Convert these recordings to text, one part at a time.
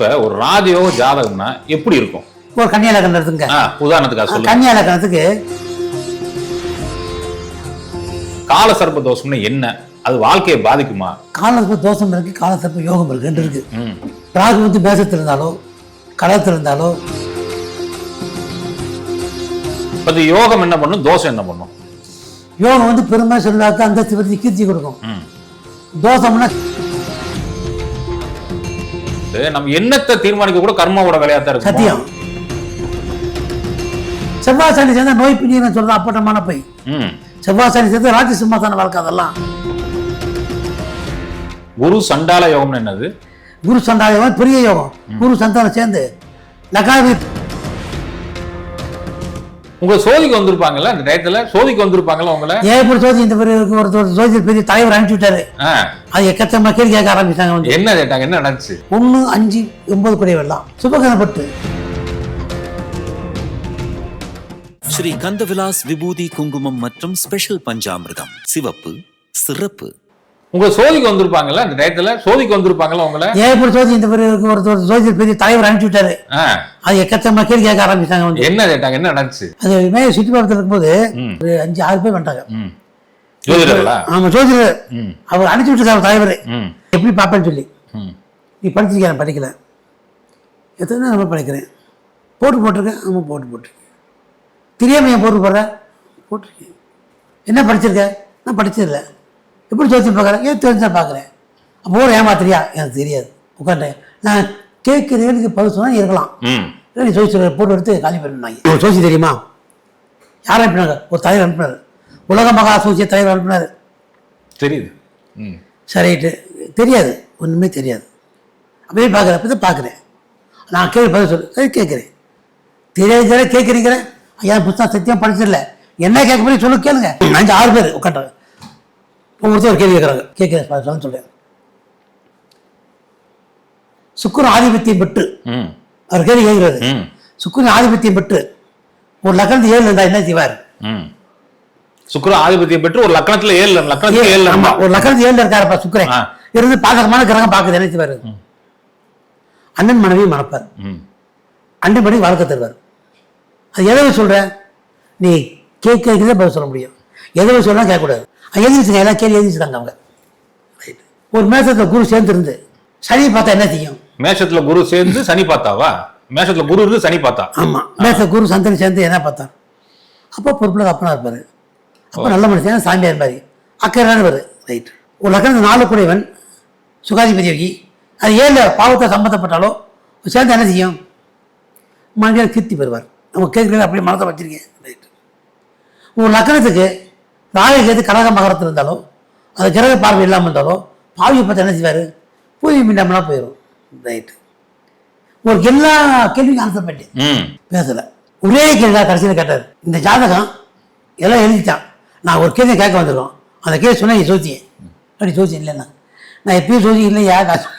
இப்ப ஒரு ராஜயோக ஜாதகம்னா எப்படி இருக்கும்? ஒரு கன்னியா ஆ, உதாரணத்துக்காக சொல்லுங்க. கன்னியா லக்னத்துக்கு கால சர்ப்ப தோஷம்னு என்ன? அது வாழ்க்கையை பாதிக்குமா? காலசர்ப்ப தோஷம் இருக்கு காலசர்ப்ப யோகம் இருக்கு ரெண்டு இருக்கு. ராகு வந்து மேசத்தில் இருந்தாலோ கடத்தில் இருந்தாலோ இது யோகம் என்ன பண்ணும்? தோஷம் என்ன பண்ணும்? யோகம் வந்து பெருமை சொல்லாக்க அந்த கீர்த்தி கொடுக்கும். தோஷம்னா இது நம்ம எண்ணத்தை தீர்மானிக்க கூட கர்மாவோட வேலையா தான் இருக்கும் சத்தியம். செவ்வாய் சனி சேர்ந்தா நோய் பிடின்னு சொல்றது அப்பட்டமான போய். செவ்வாய் சனி சேர்ந்து ராஜ சிம்மாசன வாழ்க்கை அதெல்லாம். குரு சண்டால யோகம்னு என்னது? குரு சண்டாயம் பெரிய யோகம். குரு சந்தானம் சேர்ந்து லக்காவி உங்க சோதிக்கு வந்திருப்பாங்கல்ல அந்த டயத்துல? சோதிக்கு வந்திருப்பாங்கல்ல உங்களை? ஏற்படி சோதி இந்த பெரிய ஒரு சோதி பெரிய தலைவர் அனுப்பிச்சு விட்டாரு? ஆ, அது எக்கச்சக்கமா கேள்வி கேட்க ஆரம்பிச்சாங்க வந்து. என்ன கேட்டாங்க? என்ன நடந்துச்சு? ஒன்று அஞ்சு ஒன்பது குடைய வெள்ளம் சுபகரப்பட்டு ஸ்ரீ கந்தவிலாஸ் விபூதி குங்குமம் மற்றும் ஸ்பெஷல் பஞ்சாமிர்தம். சிவப்பு சிறப்பு உங்க சோதிக்கு வந்திருப்பாங்கல்ல அந்த டயத்துல? சோதிக்கு வந்திருப்பாங்கல்ல உங்களை? ஏற்படி சோதி இந்த பெரிய ஒரு சோதி பெரிய தலைவர் அனுப்பிச்சு விட்டாரு? அது எக்கச்சக்கமா கேள்வி கேட்க ஆரம்பிச்சாங்க வந்து. என்ன கேட்டாங்க? என்ன நடந்துச்சு? அது மேல சுற்றுப்பாளத்தில் இருக்கும்போது. ஒரு அஞ்சு ஆறு பேர் வந்துட்டாங்க. ஆமா ஜோதிடர். ம். அவர் அனுப்பிச்சு விட்டுருக்காரு தலைவர். எப்படி பார்ப்பேன்னு சொல்லி. நீ படிச்சிருக்கியா? நான் படிக்கல. எத்தனை நம்ம படிக்கிறேன்? போட்டு போட்டிருக்கேன். ஆமாம் போட்டு போட்டிருக்கேன். தெரியாம ஏன் போட்டு போடுற? போட்டிருக்கேன். என்ன படிச்சிருக்க? நான் படிச்சதில்லை. எப்படி ஜோசியம் பார்க்குறேன்? ஏன் தெரிஞ்சா பார்க்குறேன். அப்போ ஒரு ஏமாத்திரியா எனக்கு தெரியாது. உட்காண்டேன் நான் கேட்குறேனுக்கு பதில் சொன்னால் இருக்கலாம். ம். இல்லை நீ ஜோசி போட்டு எடுத்து காலி பண்ணினாங்க ஒரு ஜோசி தெரியுமா? யார் அனுப்பினாங்க? ஒரு தலைவர் அனுப்பினார். உலக மகா சூசிய தலைவர் அனுப்பினார். தெரியுது. சரிட்டு. தெரியாது. ஒன்றுமே தெரியாது. அப்படியே பார்க்குறேன். அப்படி தான் பார்க்குறேன். நான் கேள்வி பதில் சொல்லு. சரி கேட்குறேன். தெரியாது கேட்குறீங்கிறேன் ஐயா புத்தகம் சத்தியம் படிச்சிடல என்ன கேட்க முடியும் சொல்லு கேளுங்க. அஞ்சு ஆறு பேர் உட்காண்டாங்க ஒவ்வொருத்தர் ஒரு கேள்வி கேட்குறாங்க கேட்குறேன் சொல்கிறேன் சுக்குரன் ஆதிபத்தியம் பெற்று அவர் கேள்வி கேட்குறாரு ம். சுக்குரன் ஆதிபத்தியம் பெற்று ஒரு லக்கணத்து ஏழு இருந்தால் என்ன செய்வார்? ம். சுக்கிர ஆதிபத்தியம் பெற்று ஒரு லக்னத்துல ஏழு லக்னத்துல ஏழு. ஆமா ஒரு லக்கணத்து ஏழு இருக்காருப்பா சுக்கரன். இருந்து பாக்கறமான கிரகம் பார்க்குது என்ன செய்வார்? அண்ணன் மனைவி மணப்பார். ம். அண்ணன் மனைவி வாழ்க்கை தருவார். அது எதை சொல்ற? நீ கேட்கறதுக்கு பதில் சொல்ல முடியும். எதை சொல்லலாம் கேட்கக்கூடாது. எழுதிச்சுங்க எல்லாம் கேள்வி எழுதிச்சுட்டாங்க அவங்க. Right. ஒரு மேசத்துல குரு சேர்ந்துருந்து சனி பார்த்தா என்ன செய்யும்? மேஷத்துல குரு சேர்ந்து சனி பார்த்தாவா? மேஷத்துல குரு இருந்து சனி பார்த்தா. ஆமா. மேச குரு சந்தனி சேர்ந்து என்ன பார்த்தார் அப்போ பொறுப்புல அப்பனா இருப்பாரு. அப்போ நல்ல மனுஷன் சாமியார் மாதிரி. அக்கறையானவர் ரைட் ஒரு லக்கணத்து நாலு குடைவன் சுகாதிபதி யோகி. அது ஏழு பாவத்தை சம்மந்தப்பட்டாலோ சேர்ந்து என்ன செய்யும்? மனிதர் கீர்த்தி பெறுவார். நம்ம கேட்குறது அப்படியே மனத்தை வச்சிருக்கேன். ரைட் ஒரு லக்கணத்துக்கு ராகு எது கடக மகரத்தில் இருந்தாலோ அது கிரக பார்வை இல்லாமல் இருந்தாலோ பாவியை பார்த்து என்ன செய்வார்? பூமி மின்னம்னா போயிடும் ரைட்டு ஒரு எல்லா கேள்விக்கும் ஆன்சர் பண்ணிட்டேன். பேசல. ஒரே கேள்வி தான் கடைசியில் கேட்டார். இந்த ஜாதகம் எல்லாம் எழுதிட்டான். நான் ஒரு கேள்வி கேட்க வந்திருக்கோம். அந்த கேள்வி சொன்னேன் நீ சோசியன் அப்படி சோசியம் இல்லைண்ணா நான் எப்பயும் சோசி இல்லையா? நான் சொ-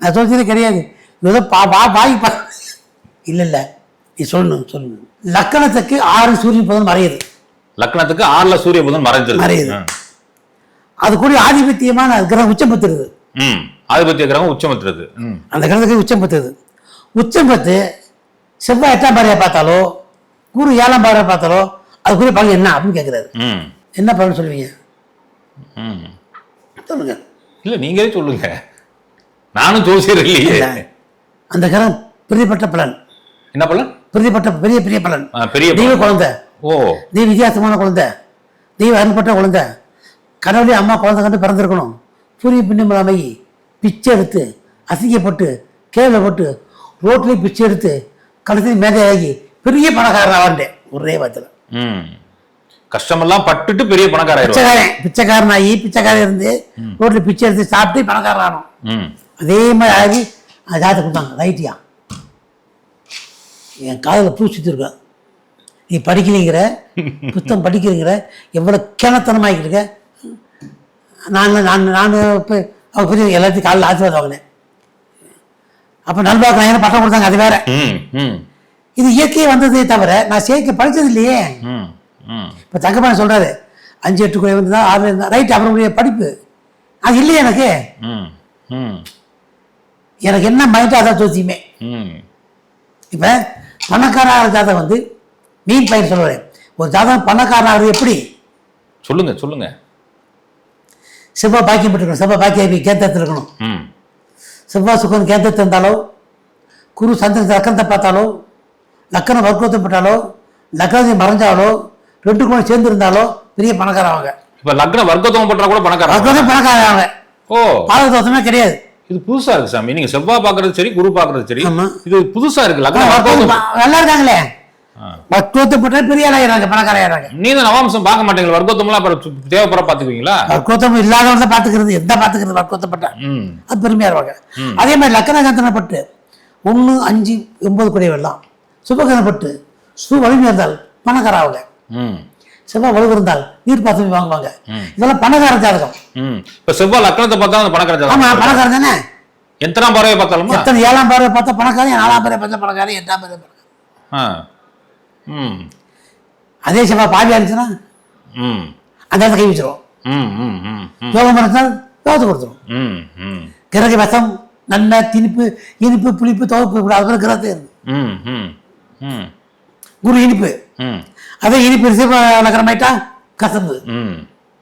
நான் சோசியலே கிடையாது. ஏதோ பா பா பாய் பா இல்லை இல்லை. நீ சொல்லணும் சொல்லணும். லக்கணத்துக்கு ஆறு சூரியன் பதம் மறையுது லக்னத்துக்கு ஆறுல சூரிய புதன் மறைஞ்சிருக்கு மறையுது. அது கூட ஆதிபத்தியமான கிரகம் உச்சம் பெற்றுருது. ம். ஆதிபத்திய கிரகம் உச்சமத்துறது ம். அந்த கிரகத்துக்கு உச்சம் பெற்றுது உச்சம் பெற்று செவ்வாய் எட்டாம் பாறையை பார்த்தாலோ குரு ஏழாம் பாறையை பார்த்தாலோ அதுக்குரிய பலன் என்ன அப்படின்னு கேட்குறாரு. ம். என்ன பலன் சொல்லுவீங்க? ம். சொல்லுங்க. இல்ல நீங்களே சொல்லுங்க. நானும் ஜோசியர் இல்லையே இல்ல. அந்த கிரகம் பிரதிப்பட்ட பலன். என்ன பலன்? பிரதிப்பட்ட பெரிய பெரிய பலன். பெரிய. குழந்தை. ஓ. தெய்வ வித்தியாசமான குழந்தை. தெய்வ அருள்பட்ட குழந்தை. கனவுலேயே அம்மா குழந்தை கண்டு பிறந்திருக்கணும். சூரிய பின்னமில்லாமை பிச்சை எடுத்து அசிங்கப்பட்டு கேவலப்பட்டு ரோட்லேயே பிச்சை எடுத்து கடைசி மேதையாகி பெரிய பணக்காரன் ஆவான்ட்டேன் ஒரே வாரத்தில் ம். கஷ்டமெல்லாம் பட்டுட்டு பெரிய பணக்காராயிருவா பிச்சைக்காரன் பிச்சைக்காரன் ஆகி பிச்சைக்காரன் இருந்து ரோட்ல பிச்சை எடுத்து சாப்பிட்டு பணக்காரன் ஆனோம். அதே மாதிரி ஆகி அது ஜாதகத்தை கொடுத்தாங்க ரைட்டியா? என் காதில் பூ சுற்றிருக்க நீ படிக்கலைங்கிற புத்தகம் படிக்கிறீங்கிற எவ்வளோ கிணத்தனமாகிட்டு இருக்க? நான் நான் நான் இப்போ பெரிய எல்லாத்தையும் காலையில் ஆசீர்வாதம் வாங்கினேன் அப்போ நல்வாக்கு எனக்கு பட்டம் கொடுத்தாங்க? அது வேற. ம் ம். இது இயற்கையே வந்ததே தவிர நான் சேர்க்க படிச்சது இல்லையே. இப்போ தங்கப்பான சொல்கிறாரு அஞ்சு எட்டு வந்து தான் ஆறு இருந்தா ரைட் அவருடைய படிப்பு. அது இல்லையே எனக்கு. ம் ம். எனக்கு என்ன மைண்டோ அதான் ஜோசியமே ம். இப்போ பணக்கார ஜாதகம் வந்து மீன் பயிர் சொல்லுவேன் ஒரு ஜாதகம் பணக்காரனாகிறது எப்படி? சொல்லுங்க சொல்லுங்க. செவ்வாய் பாக்கியம் பெற்றுக்கணும். செவ்வாய் பாக்கியம் கேந்திரத்தில் இருக்கணும். ம். செவ்வாய் சுக்கரன் கேந்திரத்தில் இருந்தாலோ குரு சந்திரன் லக்கணத்தை பார்த்தாலோ லக்கணம் வர்க்கத்தை பட்டாலோ லக்கணத்தை மறைஞ்சாலோ ரெண்டு கூட சேர்ந்து இருந்தாலோ பெரிய பணக்காரன் அவங்க. இப்ப லக்ன வர்க்கத்துவம் பண்றா கூட பணக்காரன் வர்க்கத்தை பணக்காரன் அவங்க. ஓ. பாதக தோஷமே கிடையாது. இது புதுசா இருக்கு சாமி. நீங்க செவ்வாய் பாக்குறது சரி குரு பாக்குறது சரி. இது புதுசா இருக்கு. லக்ன ஆனா வர்க்கம் வர்க்கத்துவம் நல்லா இருக்காங்களே வர்க்கத்தை பட்டா பெரிய ஆளாயிராங்க பணக்காராயிராங்க நீ தான் நவாம்சம் பார்க்க மாட்டீங்களா? வர்க்கத்துவம்லாம் அப்புறம் தேவைப்பட பாத்துக்குவீங்களா வர்க்கோத்தம் இல்லாதவங்க பார்த்துக்கிறது எந்த பார்த்துக்கிறது வர்க்கோத்தப்பட்ட அது பெருமையா இருவாங்க அதே மாதிரி லக்கணகந்தனப்பட்டு ஒன்று அஞ்சு ஒன்பது குடையவெல்லாம் சுபகனப்பட்டு சு வலிமை இருந்தால் பணக்கார ஆகுங்க ம். செவ்வாய் வலுவு இருந்தால் நீர் பாசம் வாங்குவாங்க. இதெல்லாம் பணக்கார ஜாதகம். இப்ப செவ்வாய் லக்னத்தை பார்த்தா அந்த பணக்கார ஆமா ஜாதகம் பணக்காரன் தானே? எத்தனாம் பார்வையை பார்த்தாலுமா? எத்தனை ஏழாம் பார்வை பார்த்தா பணக்காரன் நாலாம் பார்வை பார்த்தா பணக்காரன் எட்டாம் பார்வை பணக்காரன். அதே செவ்வாய் பாவி அடிச்சுன்னா ம். அந்த இடத்துல கை வச்சிரும். ம் ம் ம் ம். யோகம் இருந்தால் யோகத்தை கொடுத்துரும். ம் ம். கிரக விஷம் நன்மை திணிப்பு இனிப்பு புளிப்பு துவப்பு அது கிரகத்தை இருக்கு. ம் ம் ம். குரு இனிப்பு. ம். அதே இனிப்பு ரிசர்வ் லக்கணமாயிட்டா கசப்பு. ம்.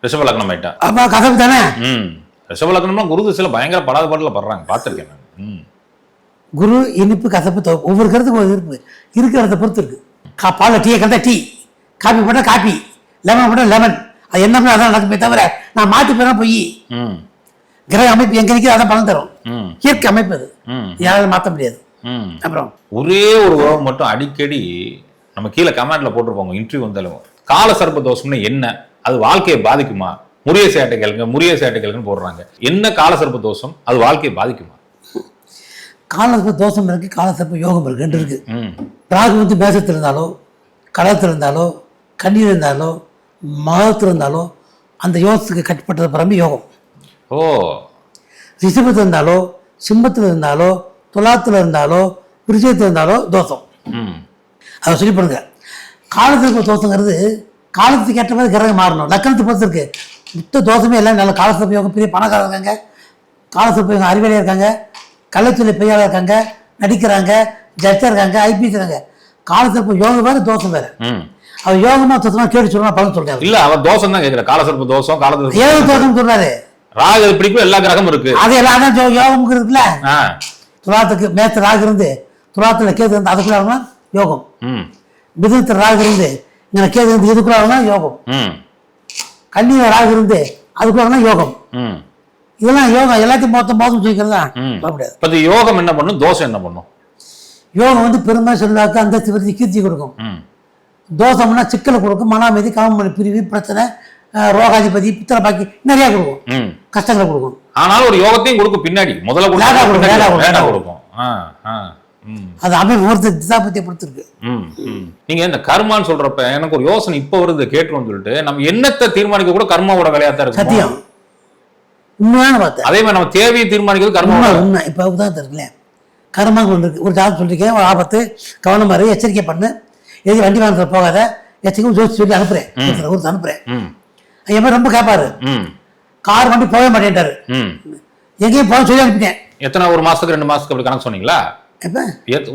ரிஷப லக்னம் ஆயிட்டா. அப்போ கசப்பு தானே? ம். ரிஷப லக்னம்னா குரு திசையில பயங்கர படாத பாட்டில் படுறாங்க. பார்த்துருக்கேன் நான். ம். குரு இனிப்பு கசப்பு ஒவ்வொரு கருத்துக்கும் ஒரு இருப்பு இருக்கிறத பொறுத்து இருக்கு. கா பாலில் டீயை கலந்தா டீ. காபி போட்டால் காபி லெமன் போட்டால் லெமன். அது என்ன அதான் நடக்குமே தவிர நான் மாற்றி போனால் போய் ம். கிரக அமைப்பு எங்கே நிற்கிது அதான் பலன் தரும். ம். இயற்கை அமைப்பு அது. ம். யாராலும் மாற்ற முடியாது. ம். அப்புறம்? ஒரே ஒரு உறவு மட்டும் அடிக்கடி நம்ம கீழே கமெண்ட்ல போட்டிருப்போங்க இன்டர்வியூ வந்தாலும். கால சர்ப்ப தோஷம்னு என்ன? அது வாழ்க்கையை பாதிக்குமா? முறிய சேட்டை கேளுங்க முறிய சேட்டை கேளுங்கன்னு போடுறாங்க. என்ன கால சர்ப்ப தோஷம்? அது வாழ்க்கையை பாதிக்குமா? காலசர்ப்ப தோஷம் இருக்கு காலசர்ப்ப யோகம் இருக்கு ரெண்டு இருக்கு. ம். ராகு வந்து மேசத்தில் இருந்தாலோ களத்தில் இருந்தாலோ கண்ணீர் இருந்தாலோ மகத்தில் இருந்தாலோ அந்த யோகத்துக்கு கட்டுப்பட்டது பிறகு யோகம். ஓ. ரிஷபத்தில் இருந்தாலோ சிம்மத்தில் இருந்தாலோ துலாத்தில் இருந்தாலோ விருஜயத்தில் இருந்தாலோ தோஷம். அதை சொல்லி பண்ணுங்க காலத்துக்கு தோஷங்கிறது காலத்துக்கு ஏற்ற மாதிரி கிரகம் மாறணும். லக்கணத்தை பொறுத்து இருக்கு. மொத்த தோஷமே எல்லாம் நல்ல காலசிற்ப யோகம் பெரிய பணக்காரங்க இருக்காங்க. காலசிற்ப யோகம் அறிவியலாக இருக்காங்க. கள்ளத்தொழில் பெரியாளாக இருக்காங்க நடிக்கிறாங்க ஜட்ஜாக இருக்காங்க ஐபிஎஸ் இருக்காங்க. காலசிற்ப யோகம் வேறு தோஷம் வேறு. ம். அவர் யோகமா தோற்றமா கேட்டு சொல்லணும் பலன் சொல்றாரு. இல்ல அவர் தோஷம் தான் கேட்கிற கால சர்ப்ப தோஷம் கால ஏழு தோஷம் சொல்றாரு. ராகு அது பிடிக்கும் எல்லா கிரகமும் இருக்கு. அது எல்லாம் தான் யோகம் இருக்குல்ல? துலாத்துக்கு மேத்து ராகு இருந்து துலாத்துல கேது இருந்து அதுக்குள்ள யோகம். ம். மிதுனத்தில் ராகு இருந்து இங்கே கேது இருந்து இதுக்குள்ள யோகம். ம். கன்னியில ராகு இருந்து அதுக்குள்ள யோகம். ம். இதெல்லாம் யோகம் எல்லாத்தையும் மொத்தம் மோசம் ம். முடியாது. இப்ப யோகம் என்ன பண்ணும்? தோஷம் என்ன பண்ணும்? யோகம் வந்து பெருமை செல்வாக்கு அந்த விருத்தி கீர்த்தி கொடுக்கும். ம். தோஷம்னா சிக்கலை கொடுக்கும் மன அமைதி காமமணி பிரிவு பிரச்சனை ரோகாதிபதி பித்தளை பாக்கி நிறைய கொடுக்கும். கஷ்டங்களை கொடுக்கும். ஆனாலும் ஒரு யோகத்தையும் கொடுக்கும் பின்னாடி. முதல்ல கொடுக்கும் அது அமைப்பு பொறுத்து திசாபத்தியை பொறுத்து இருக்கு? ம், ம். நீங்க இந்த கர்மான்னு சொல்றப்ப எனக்கு ஒரு யோசனை இப்ப வருது கேட்டுருவோம்னு சொல்லிட்டு நம்ம என்னத்தை தீர்மானிக்க கூட கர்மாவோட தான் இருக்கு சத்தியம். உண்மையான வார்த்தை. அதே மாதிரி நம்ம தேவையை தீர்மானிக்கிறது கர்மாவோட உண்மை இப்போ உதாரணம் இருக்குல்ல ஒன்று இருக்கு ஒரு ஜாதகம் சொல்லியிருக்கேன் ஒரு ஆபத்து கவனமா இரு எச்சரிக்கை பண்ணு. எது வண்டி வாகனத்தில் போகாத? எச்சரிக்கை ஜோசி சொல்லி அனுப்புறேன். ஒருத்தர் அனுப்புறேன். என் மாதிரி ரொம்ப கேட்பாரு ம். கார் வண்டி போக மாட்டேன்ட்டாரு. ம். எங்கேயும் போக சொல்லி அனுப்பிட்டேன். எத்தனை ஒரு மாசத்துக்கு ரெண்டு மாசத்துக்கு அப்படி கணக்கு சொன்னீங்களா?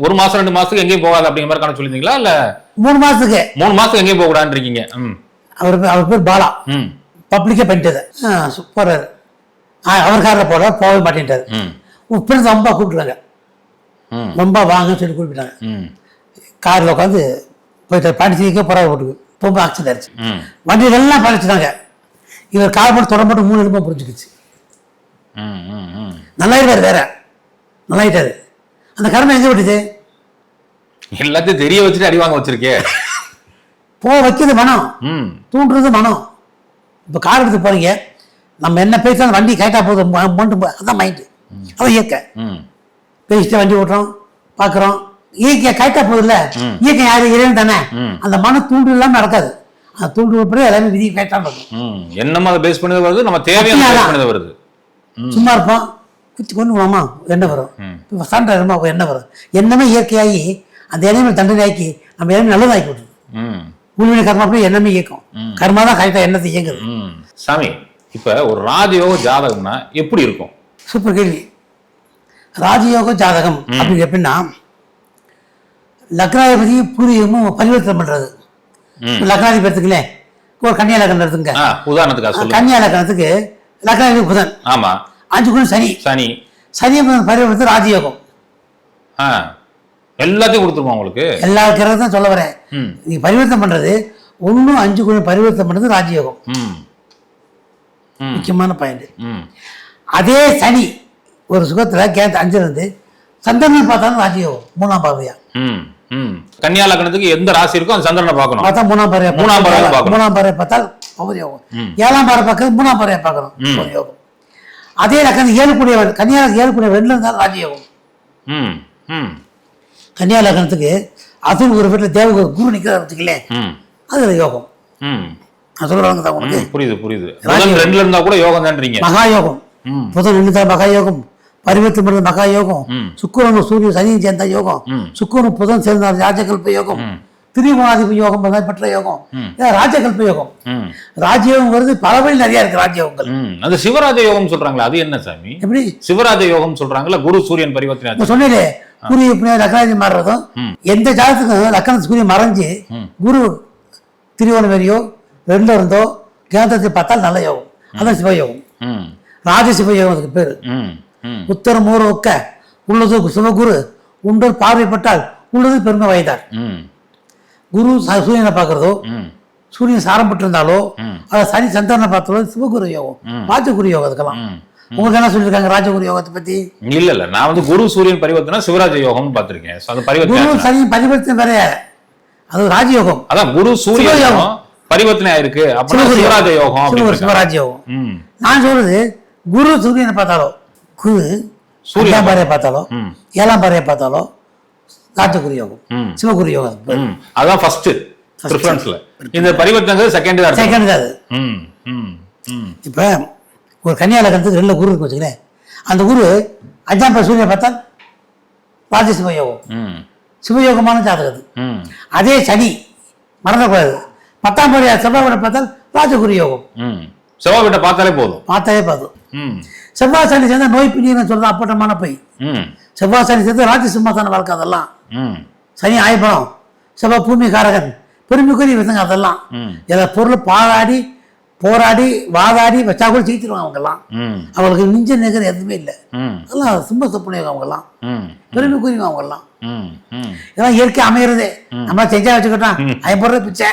ஒரு மாசம் ரெண்டு மாசத்துக்கு எங்கேயும் போகாது அப்படிங்கிற மாதிரி கணக்கு சொல்லியிருந்தீங்களா இல்ல? மூணு மாதத்துக்கு மூணு மாசத்துக்கு எங்கேயும் போக கூடாதுன்றீங்க ம். அவர் அவர் பேர் பாலா. பப்ளிக்கே பண்ணிட்டது. ஆ அவர் காரில் போகிறார் போகவே மாட்டேன்ட்டாரு. ஃப்ரெண்ட்ஸ் ரொம்ப கூப்பிட்டுறாங்க ம். ரொம்ப வாங்கன்னு சொல்லி கூப்பிட்டாங்க ம். காரில் உட்காந்து போயிட்டு பாண்டிச்சேரிக்கே புறவை போட்டுக்கு. ரொம்ப ஆக்சிடென்ட் ஆயிடுச்சு. ம். வண்டியில எல்லாம் பழச்சிட்டாங்க இவர் கார் போட்டு தொட மட்டும் மூணு எலும்பா புரிஞ்சுக்கிச்சு. ம் ம் ம். நல்லாயிட்டாரு வேற. நல்லாயிட்டாரு. அந்த கர்மம் எங்க விட்டுச்சு எல்லாத்தையும் தெரிய வச்சுட்டு அடி வாங்க வச்சிருக்கே. போக வைக்கிறது மனம். ம். தூண்டுறது மனம். இப்போ கார் எடுத்து போறீங்க. நம்ம என்ன பேசினாலும் வண்டி கைட்டா போதும். ம- மொண்டு போ- அதான் மைண்டு அதான் இயற்கை. ம். பேசிட்டு வண்டி ஓட்டுறோம் பார்க்குறோம் இயற்கை கைட்டா போகுதுல்ல ம். இயற்கை யாரு? இறைவன் தானே. அந்த மன தூண்டு இல்லாமல் நடக்காது. அந்த தூண்டு உட்பட எல்லாமே விதி கைட்டா இருக்கும் ம். என்னமா அதை பேஸ் பண்ணது வருது? நம்ம தேவையான அப்படியா? வருது. சும்மா இருப்போம். குத்தி கொண்டு போமா எண்ணெய் வரும். இப்போ சண்டை அப்போ எண்ணெய் வரும்? எண்ணமே இயற்கையாகி அந்த எண்ணெய் தண்டனையாக்கி நம்ம எண்ணெய் நல்லதாக்கி விட்டுருது உள்வினை கர்மா அப்படி எண்ணமே இயக்கும். கர்மா தான் கரெக்டாக எண்ணத்தை இயங்குது. சாமி இப்ப ஒரு ராஜயோக ஜாதகம்னா எப்படி இருக்கும்? சூப்பர் கேள்வி. ராஜயோக ஜாதகம் அப்படின்னு எப்படின்னா லக்னாதிபதி பூர்வீகமும் பரிவர்த்தனை பண்றது. லக்னாதிபதி எடுத்துக்கலே ஒரு கன்னியா லக்னம் எடுத்துங்க சொல்லுங்க. கன்னியா லக்னத்துக்கு லக்னாதிபதி புதன். ஆமா. அஞ்சு குணம் சனி. சனி. சனி புதன் பரிவர்த்தனை ராஜயோகம். எல்லாத்தையும் கொடுத்துருவோம் உங்களுக்கு? எல்லா கிரகத்தையும் சொல்ல வரேன். ம். நீ பரிவர்த்தனை பண்றது ஒன்றும் அஞ்சு குணம் பரிவர்த்தனை பண்றது ராஜயோகம். முக்கியமான பாயிண்ட் அதே சனி ஒரு சுகத்துல கேத் அஞ்சுல இருந்து சந்திரன் பார்த்தாலும் ராஜயோகம் மூணாம் ம் கன்னியா லக்னத்துக்கு எந்த ராசி இருக்கோ அந்த சந்திரனை பார்க்கணும். பார்த்தா மூணாம் பார்வையா மூணாம் பார்க்கணும். மூணாம் பார்வை பார்த்தால் யோகம். ம். ஏழாம் பார்வை பார்க்கறது மூணாம் பார்வையா பார்க்கணும். யோகம். அதே லக்கணம் ஏழு கூடியவன் கன்னியாவுக்கு ஏழு கூடிய ரெண்டுல இருந்தாலும் ராஜயோகம் கன்னியா லக்னத்துக்கு அதுவும் ஒரு வீட்டில் தேவ குரு நிற்கிறார் வச்சுக்கலே ம். அது யோகம். நான் சொல்றவங்க தான் புரியுது புரியுது. புதன் ரெண்டுல இருந்தா கூட யோகம் தான்றீங்க மகா யோகம் புதன் மகா யோகம் பரிவர்த்தனை பண்ணது மகா யோகம். சுக்கிரனும் சூரியன் சனியும் சேர்ந்த யோகம். சுக்கிரனும் புதன் சேர்ந்தால் ராஜகல்ப யோகம். திரிகுணாதிபதி யோகம் பெற்ற யோகம். ராஜகல்ப யோகம். ம். ராஜயோகம் வருது பல நிறைய இருக்கு ராஜயோகங்கள். ம். அந்த சிவராஜ யோகம் சொல்றாங்களா அது என்ன சாமி? எப்படி? சிவராஜ யோகம் சொல்றாங்களா குரு சூரியன் பரிவர்த்தனை. சொன்னீங்களே குரு லக்னாதி மாறுறதும். எந்த ஜாதத்துக்கும் லக்ன சூரியன் மறைஞ்சு. குரு திருவண்ணவேலியோ ரெண்டுல இருந்தோ கேந்திரத்தை பார்த்தால் நல்ல யோகம். அதான் சிவயோகம். ராஜ சிவயோகம் அதுக்கு பேரு. உத்தரம் மூறு ஒக்க உள்ளது சிவகுரு உண்டோர் பார்வைப்பட்டால் உள்ளது பெருமை வயதார் ம். குரு சூரியனை பார்க்கறதோ சூரியன் சாரம் பெற்றிருந்தாலோ ம். அதை சனி சந்திரனை பார்த்தாலோ சிவகுரு யோகம். ராஜகுரு யோகம் அதுக்கெல்லாம். உங்களுக்கு என்ன சொல்லியிருக்காங்க ராஜகுரு யோகத்தை பத்தி? இல்ல இல்ல. நான் வந்து குரு சூரியன் பரிவர்த்தனை சிவராஜ யோகம்னு பார்த்திருக்கேன். குரு சனி பரிவர்த்தனை வேற. அது ராஜயோகம். அதான் குரு சூரியன் சிவயோகம். பரிவர்த்தனை ஆயிருக்கு சிவராஜ யோகம் சிவராஜ யோகம் நான் சொல்றது குரு சூரியனை பார்த்தாலோ குரு சூரியனை பாறையை பார்த்தாலோ. ஏழாம் பாறையை பார்த்தாலோ ராஜகுரு யோகம் சிவகுரு யோகம். அதான் ஃபர்ஸ்ட் ப்ரிஃபரன்ஸ்ல இந்த பரிவர்த்தனை செகண்ட் தான். செகண்ட் அது. ம் ம் ம். இப்போ ஒரு கன்னியா லக்னத்துக்கு ரெண்டு குரு இருக்கு வச்சுக்கிறேன் அந்த குரு அஞ்சாம் பாறை சூரியனை பார்த்தால் ராஜ சிவயோகம் சிவயோகமான ஜாதகம் அதே. சனி மறந்துடக்கூடாது பத்தாம் பாறை செவ்வாய் பார்த்தால் ராஜகுரு யோகம். ம். செவ்வாய் வீட்டை பார்த்தாலே போதும். பார்த்தாலே பார்த்தும் ம். செவ்வாய் சனி சேர்ந்தா நோய் பிணின்னு சொல்றது அப்பட்டமான பை ம். செவ்வாய் சனி சேர்ந்து ராஜ சிம்மாசன வாழ்க்கை அதெல்லாம். ம். சனி ஆயப்படம். செவ்வாய் பூமி காரகன் பெருமைக்குரிய விதங்க அதெல்லாம். இதை பொருள் பாராடி போராடி வாதாடி வச்சா கூட ஜெயிச்சிருவாங்க அவங்கெல்லாம். அவங்களுக்கு மிஞ்ச நிகர் எதுவுமே இல்லை. அதெல்லாம் சிம்ம சொப்புனையும் அவங்கெல்லாம். பெருமைக்குரிய அவங்கெல்லாம். இதெல்லாம் இயற்கை அமையிறது. நம்ம செஞ்சா வச்சுக்கிட்டோம் ஐம்பது பிச்சை.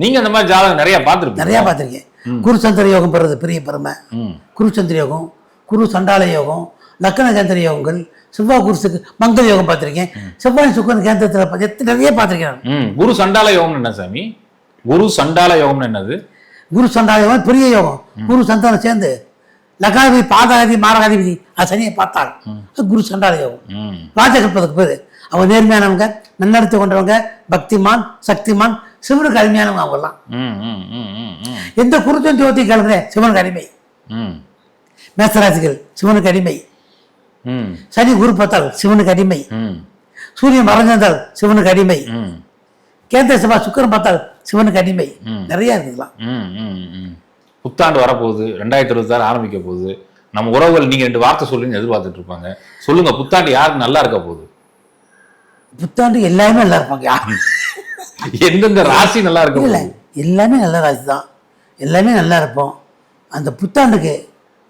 நீங்க அந்த மாதிரி ஜாதகம் நிறைய பார்த்துருப்பீங்க. நிறைய பார்த்திருக்கேன். குருச்சந்திர யோகம் பெறுறது பெரிய பெருமை. ம். குருச்சந்திர யோகம் குரு சண்டால யோகம் லக்கண கேந்திர யோகங்கள் செவ்வாய் குருசுக்கு மங்கள யோகம் பார்த்திருக்கேன். செவ்வாய் சுக்கரன் கேந்திரத்தில் நிறைய பார்த்திருக்கேன் குரு சண்டால யோகம்னு என்ன சாமி? குரு சண்டால யோகம்னு என்னது? குரு சண்டால யோகம் பெரிய யோகம். குரு சந்தானம் சேர்ந்து லகாதிபதி பாதாதிபதி மாரகாதிபதி அது சனியை பார்த்தாள் குரு சண்டால யோகம். ராஜகல்பத்துக்கு பேர் அவங்க நேர்மையானவங்க நன்னடத்தை கொண்டவங்க பக்திமான் சக்திமான் சிவனுக்கு அருமையானவங்க அவங்கெல்லாம். எந்த குருத்தன் ஜோதி கேளுங்களேன் சிவனுக்கு அடிமை. மேசராசிகள் சிவனுக்கு அடிமை. சனி குரு பார்த்தால் சிவனுக்கு அடிமை. சூரியன் மறைஞ்சிருந்தால் சிவனுக்கு அடிமை. கேந்திர சபா சுக்கரன் பார்த்தால் சிவனுக்கு அடிமை. நிறைய இருக்குதுலாம். ம், ம், ம். புத்தாண்டு வரப்போகுது. ரெண்டாயிரத்தி இருபத்தாறு ஆரம்பிக்க போகுது. நம்ம உறவுகள் நீங்க ரெண்டு வார்த்தை சொல்லுங்க எதிர்பார்த்துட்டு இருப்பாங்க. சொல்லுங்க புத்தாண்டு யாருக்கு நல்லா இருக்க போகுது? புத்தாண்டு எல்லாருமே நல்லா இருப்பாங்க. யாரும் எந்தெந்த ராசி நல்லா இருக்க இல்லை எல்லாமே நல்ல ராசி தான். எல்லாமே நல்லா இருப்போம். அந்த புத்தாண்டுக்கு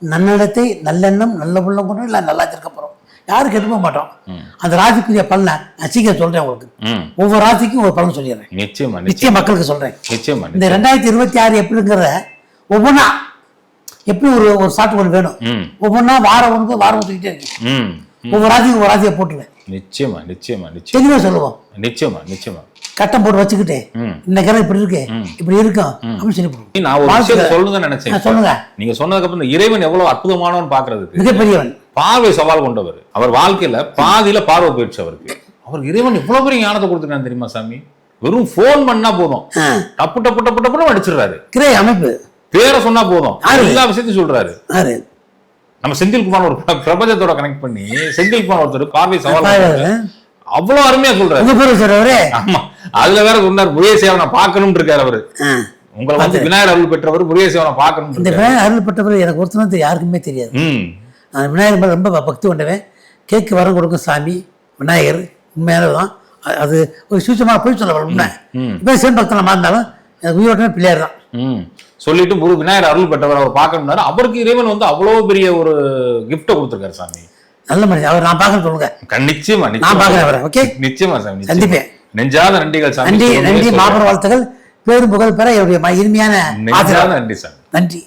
நன்னடத்தை நல்லெண்ணம் நல்ல உள்ளம் கொண்டு எல்லாம் நல்லா இருக்க போகிறோம் யாரும் போக மாட்டோம். அந்த ராசிக்குரிய பலனை நான் சீக்கிரம் சொல்கிறேன் உங்களுக்கு. ஒவ்வொரு ராசிக்கும் ஒரு பலன் சொல்லிடுறேன். நிச்சயமா நிச்சயம். மக்களுக்கு சொல்கிறேன் நிச்சயமா இந்த ரெண்டாயிரத்தி இருபத்தி ஆறு எப்படிங்கிறத ஒவ்வொன்றா எப்படி ஒரு ஒரு சாட்டு ஒன்று வேணும். ஒவ்வொன்றா வாரம் ஒன்று வாரம் ஒத்துக்கிட்டே இருக்கேன் ஒவ்வொரு ராசிக்கும் ஒரு ராசியை போட்டுருவேன். நிச்சயமா நிச்சயமா நிச்சயம். சொல்லுவோம். நிச்சயமா நிச்சயமா. கட்டம் போட்டு வச்சுக்கிட்டு. இந்த கிரகம் இப்படி இருக்கு இப்படி இருக்கும் அப்படின்னு சொல்லி நான் ஒரு. சொல்லணும்னு நினைச்சேன். சொல்லுங்க. நீங்க சொன்னதுக்கு அப்புறம் இறைவன் எவ்வளவு அற்புதமானவன் பாக்குறதுக்கு? மிகப்பெரியவன். பார்வை சவால் கொண்டவர். அவர் வாழ்க்கையில பாதியில பார்வை போயிடுச்சு அவருக்கு. அவர் இறைவன் இவ்வளவு பெரிய ஞானத்தை கொடுத்துருக்கான் தெரியுமா சாமி? வெறும் ஃபோன் பண்ணா போதும். டப்பு டப்பு டப்பு டப்புன்னு அடிச்சிடுறாரு. கிரே அமைப்பு. பேரை சொன்னா போதும்? எல்லா விஷயத்தையும் சொல்றாரு. நம்ம செந்தில்குமார் ஒரு பிர- பிரபஞ்சத்தோட கனெக்ட் பண்ணி செந்தில்குமார் ஒருத்தர் பார்வை சவால். அவ்வளவு அருமையா சொல்றாரு. உங்க பேரு சார் அவரு? ஆமா. அதுல வேற சொன்னார் முருகேசேவனை பார்க்கணும் இருக்காரு அவரு. உங்களை வந்து விநாயகர் அருள் பெற்றவர் முருகேசேவனை பார்க்கணும் இந்த பேர் அருள்பட்டவர் எனக்கு ஒருத்தனும் தெரியும் யாருக்குமே தெரியாது. ம். நான் விநாயகர் மேலே ரொம்ப பக்தி கொண்டவன். கேக்கு வரம் கொடுக்கும் சாமி விநாயகர் உண்மையானவர் தான் அது ஒரு சூச்சமாக போய் சொல்ல உண்மை. இப்போ சிவன் பக்தனை மாறினாலும் எனக்கு உயிரோட்டமே பிள்ளையார் தான் சொல்லிட்டு முரு விநாயகர் அருள் பெற்றவர் அவர் பார்க்கணும்னாரு. அவருக்கு இறைவன் வந்து அவ்வளவு பெரிய ஒரு கிஃப்ட்டை கொடுத்துருக்காரு சாமி. நல்ல மனுஷன் அவர் நான் பார்க்கணும் சொல்லுங்க. நிச்சயமா. நான் பார்க்குறேன் அவரை ஓகே? நிச்சயமா சாமி. கண்டிப்பேன். நெஞ்சாத நன்றிகள் சாமி. நன்றி நன்றி. மாபெரும் வாழ்த்துக்கள். பேரும் புகழ் பெற ம- இனிமையான நன்றி சாமி. நன்றி.